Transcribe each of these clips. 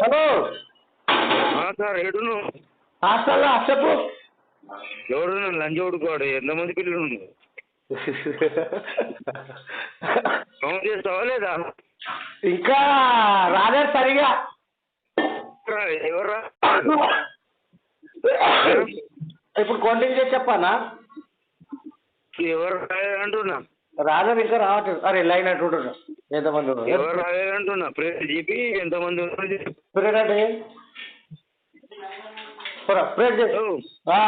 Hello. Sir ఏడును హాస్టల్లో చెప్పు. ఎవరు లంచ్ కొడుకోడు. ఎంతమంది పిల్లలు ఫోన్ చేస్తావా లేదా? ఇంకా రాలేదు సరిగా. ఎవర్రా? ఇప్పుడు కౌంటింగ్ చేసి చెప్పానా? ఎవరు రాలేదంటున్నా రాలేదు ఇంకా రావట్లేదు. అరే లైన్ అంటుంటున్నా ఎంతమంది? ఎవరు రాలేదంటున్నా ప్రేర్ చెప్పి ఎంతమంది. ప్రేడ్ అంటే పోరా, ప్రేడ్ చేయి. ఓ, ఆ.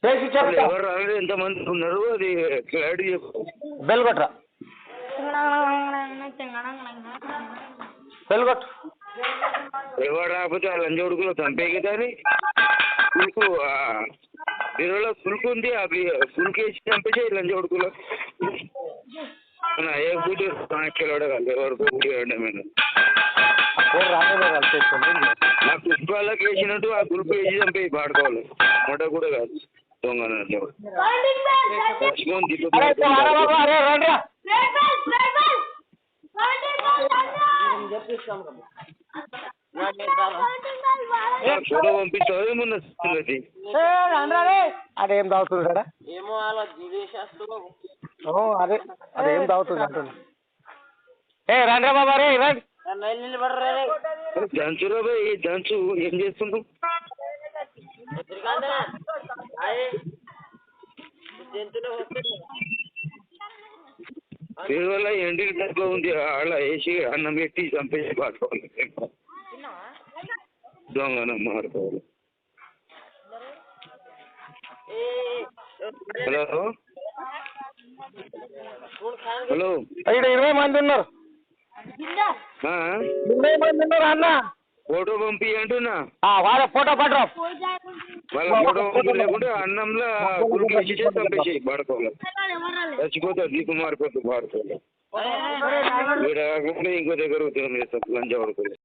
చేసి చెప్తా ఎవరు రాలేదు? ఎంతమంది ఉన్నారు? అది క్లారిటీ చెప్పు. బెల్ కొట్టరా బెల్ కొట్టు. ఎవరు రాకపోతే ఆ లంచ్ కొడుకులో చంపే కదా అని పులుకు బీరులో పులుకు ఉంది ఆ పులుకు వేసి చంపేసి నా ఏ బూటి కిలోడ కాదు ఎవరు బూటి వేయడమేనా పేరు రాలేదు వాళ్ళు చేసుకోండి ఆ పుష్పాలకు వేసినట్టు ఆ గురుపు వేసి చంపి పాడుకోవాలి. మొట్ట కూడా కాదు దొంగ లక్ష్మణ్. ఫోటో. అదేం ఏమో అలా దిగేసేస్తున్నావు ఓ అదే అదేం తాగుతుంది అంటున్నా. ఏ రండిరా బాబా రే రండి. వెళ్ళి బాయ్ దంచు ఏం చేస్తున్నావు? ఎండి ఉంది అలా వేసి అన్నం పెట్టి చంపేసి పాడుకోవాలి. దొంగన మాడుకోవాలి హలో? హలో? ఇక్కడ ఇరవై మంది ఉన్నారు. ఆ? ఇరవై మంది ఉన్నారు అన్న. ఫోటో పంపి అంటున్నా. ఆ, వాళ్ళ ఫోటో పట్టరా. వాళ్ళ ఫోటో పంపి లేకుంటే అన్నంలో గురికి చంపేసి పాడుకోవాలి చచ్చిపోతాడు దీపం మారిపోతుంది పాడుకోవాలి వీడ కాకుండా ఇంకో దగ్గర ఉద్యోగం చేస్తాం లంచ్ పడుకోవాలి